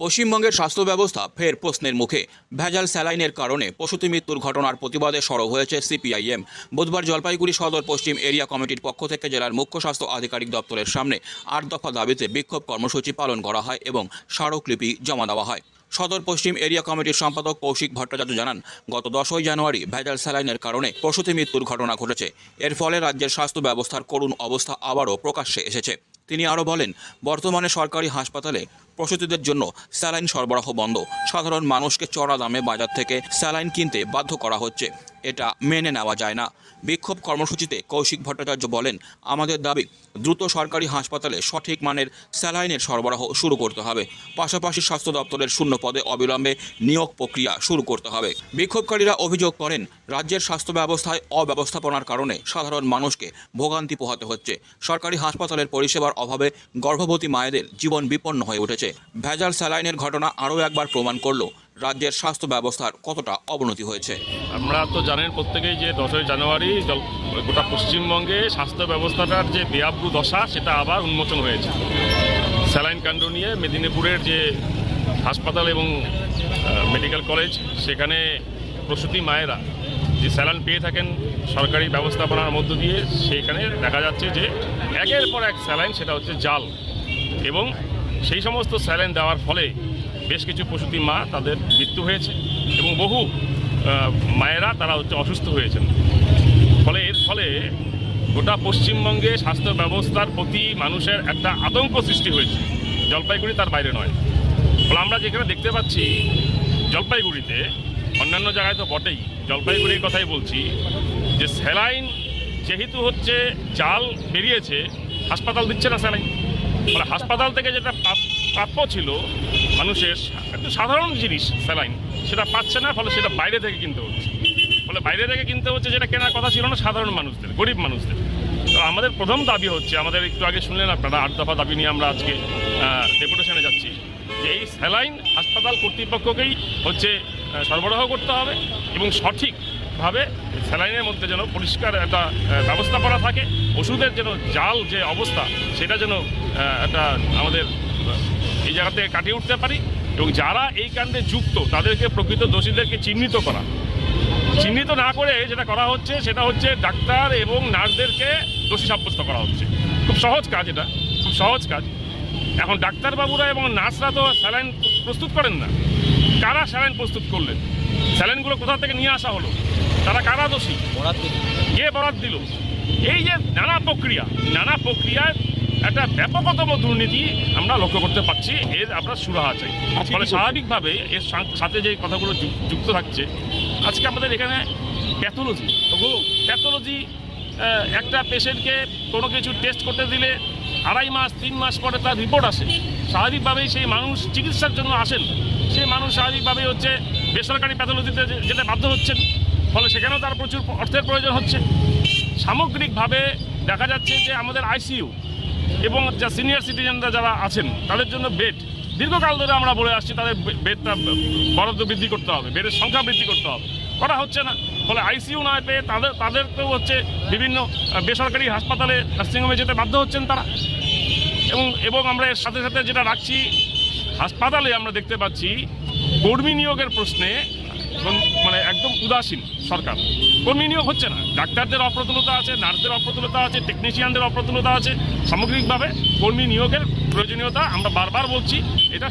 পশ্চিমবঙ্গের স্বাস্থ্য ব্যবস্থা ফের প্রশ্নের মুখে। ভেজাল স্যালাইনের কারণে পশুতি মৃত্যুর ঘটনার প্রতিবাদে সরব হয়েছে সিপিআইএম। বুধবার জলপাইগুড়ি সদর পশ্চিম এরিয়া কমিটির পক্ষ থেকে জেলার মুখ্য স্বাস্থ্য আধিকারিক দপ্তরের সামনে আট দফা দাবিতে বিক্ষোভ কর্মসূচি পালন করা হয় এবং স্মারকলিপি জমা দেওয়া হয়। সদর পশ্চিম এরিয়া কমিটির সম্পাদক কৌশিক ভট্টাচার্য জানান, গত দশই জানুয়ারি ভেজাল স্যালাইনের কারণে প্রসূতি মৃত্যুর ঘটনা ঘটেছে। এর ফলে রাজ্যের স্বাস্থ্য ব্যবস্থার করুণ অবস্থা আবারও প্রকাশ্যে এসেছে। তিনি আরও বলেন, বর্তমানে সরকারি হাসপাতালে প্রসূতিদের জন্য স্যালাইন সরবরাহ বন্ধ। সাধারণ মানুষকে চড়া দামে বাজার থেকে স্যালাইন কিনতে বাধ্য করা হচ্ছে। এটা মেনে নেওয়া যায় না। বিক্ষোভ কর্মসূচিতে কৌশিক ভট্টাচার্য বলেন, আমাদের দাবি, দ্রুত সরকারি হাসপাতালে সঠিক মানের স্যালাইনের সরবরাহ শুরু করতে হবে। পাশাপাশি স্বাস্থ্য দপ্তরের শূন্য পদে অবিলম্বে নিয়োগ প্রক্রিয়া শুরু করতে হবে। বিক্ষোভকারীরা অভিযোগ করেন, রাজ্যের স্বাস্থ্য ব্যবস্থায় অব্যবস্থাপনার কারণে সাধারণ মানুষকে ভোগান্তি পোহাতে হচ্ছে। সরকারি হাসপাতালের পরিষেবার অভাবে গর্ভবতী মায়েদের জীবন বিপন্ন হয়ে উঠেছে। ভেজাল স্যালাইনের ঘটনা আরও একবার প্রমাণ করল রাজ্যের স্বাস্থ্য ব্যবস্থার কতটা অবনতি হয়েছে? আমরা তো জানেন প্রত্যেকেই যে দশই জানুয়ারি গোটা পশ্চিমবঙ্গে স্বাস্থ্য ব্যবস্থাটার যে বেয়াব্রু দশা, সেটা আবার উন্মোচন হয়েছে। স্যালাইন কাণ্ড নিয়ে মেদিনীপুরের যে হাসপাতাল এবং মেডিকেল কলেজ, সেখানে প্রসূতি মায়েরা যে স্যালাইন পেয়ে থাকেন সরকারি ব্যবস্থাপনার মধ্য দিয়ে, সেখানে দেখা যাচ্ছে যে একের পর এক স্যালাইন, সেটা হচ্ছে জাল। এবং সেই সমস্ত স্যালাইন দেওয়ার ফলে বেশ কিছু প্রসূতি মা তাদের মৃত্যু হয়েছে এবং বহু মায়েরা তারা হচ্ছে অসুস্থ হয়েছেন। ফলে এর ফলে গোটা পশ্চিমবঙ্গে স্বাস্থ্য ব্যবস্থার প্রতি মানুষের একটা আতঙ্ক সৃষ্টি হয়েছে। জলপাইগুড়ি তার বাইরে নয়। ফলে আমরা যেখানে দেখতে পাচ্ছি, জলপাইগুড়িতে অন্যান্য জায়গায় তো বটেই, জলপাইগুড়ির কথাই বলছি যে স্যালাইন যেহেতু হচ্ছে জাল বেরিয়েছে, হাসপাতাল দিচ্ছে না স্যালাইন। ফলে হাসপাতাল থেকে যেটা প্রাপ- প্রাপ্য ছিল মানুষের একটু সাধারণ জিনিস স্যালাইন। সেটা পাচ্ছে না ফলে সেটা বাইরে থেকে কিনতে হচ্ছে। ফলে বাইরে থেকে কিনতে হচ্ছে যেটা কেনার কথা ছিল না সাধারণ মানুষদের গরিব মানুষদের। তো আমাদের প্রথম দাবি হচ্ছে আমাদের একটু আগে শুনলেন আপনারা আট দফা দাবি নিয়ে আমরা আজকে ডেপুটেশনে যাচ্ছি যে এই স্যালাইন হাসপাতাল কর্তৃপক্ষকেই হচ্ছে সরবরাহ করতে হবে এবং সঠিকভাবে স্যালাইনের মধ্যে যেন পরিষ্কার একটা আহ, ব্যবস্থাপনা থাকে। ওষুধের যেন জাল যে অবস্থা সেটা যেন একটা আমাদের এই জায়গা থেকে কাটিয়ে উঠতে পারি এবং যারা এই কাণ্ডে যুক্ত তাদেরকে প্রকৃত দোষীদেরকে চিহ্নিত করা। চিহ্নিত না করে যেটা করা হচ্ছে সেটা হচ্ছে ডাক্তার এবং নার্সদেরকে দোষী সাব্যস্ত করা হচ্ছে। খুব সহজ কাজ এটা খুব সহজ কাজ। এখন ডাক্তারবাবুরা এবং নার্সরা তো স্যালাইন প্রস্তুত করেন না। কারা স্যালাইন প্রস্তুত করলেন? স্যালাইনগুলো কোথা থেকে নিয়ে আসা হলো? তারা কারা দোষী? কে বরাদ দিল? এই যে নানা প্রক্রিয়া নানা প্রক্রিয়ায় একটা ব্যাপকতম দুর্নীতি আমরা লক্ষ্য করতে পারছি এর আমরা সুরাহা চাই। ফলে স্বাভাবিকভাবে এর সাথে যে কথাগুলো যুক্ত থাকছে আজকে আমাদের এখানে প্যাথোলজি প্যাথোলজি একটা পেশেন্টকে কোনো কিছু টেস্ট করতে দিলে আড়াই মাস তিন মাস পরে তার রিপোর্ট আসে। স্বাভাবিকভাবেই সেই মানুষ চিকিৎসার জন্য আসেন। সেই মানুষ স্বাভাবিকভাবেই হচ্ছে বেসরকারি প্যাথোলজিতে যেতে বাধ্য হচ্ছেন। ফলে সেখানেও তার প্রচুর অর্থের প্রয়োজন হচ্ছে। সামগ্রিকভাবে দেখা যাচ্ছে যে আমাদের আইসিইউ এবং যা সিনিয়র সিটিজেনরা যারা আছেন, তাদের জন্য বেড দীর্ঘকাল ধরে আমরা বলে আসছি, তাদের বেডটা বরাদ্দ বৃদ্ধি করতে হবে বেডের সংখ্যা বৃদ্ধি করতে হবে। করা হচ্ছে না, ফলে আইসিইউ না পেয়ে তাদের তাদেরকেও হচ্ছে বিভিন্ন বেসরকারি হাসপাতালে নার্সিংহোমে যেতে বাধ্য হচ্ছেন তারা। এবং এবং আমরা এর সাথে সাথে যেটা রাখছি, হাসপাতালে আমরা দেখতে পাচ্ছি, কর্মী নিয়োগের প্রশ্নে মানে একদম উদাসীন সরকার। কর্মী নিয়োগ হচ্ছে না। ডাক্তারদের অপ্রতুলতা আছে, নার্সদের অপ্রতুলতা আছে টেকনিশিয়ানদের অপ্রতুলতা আছে। সামগ্রিকভাবে কর্মী নিয়োগের প্রয়োজনীয়তা আমরা বারবার বলছি, এটা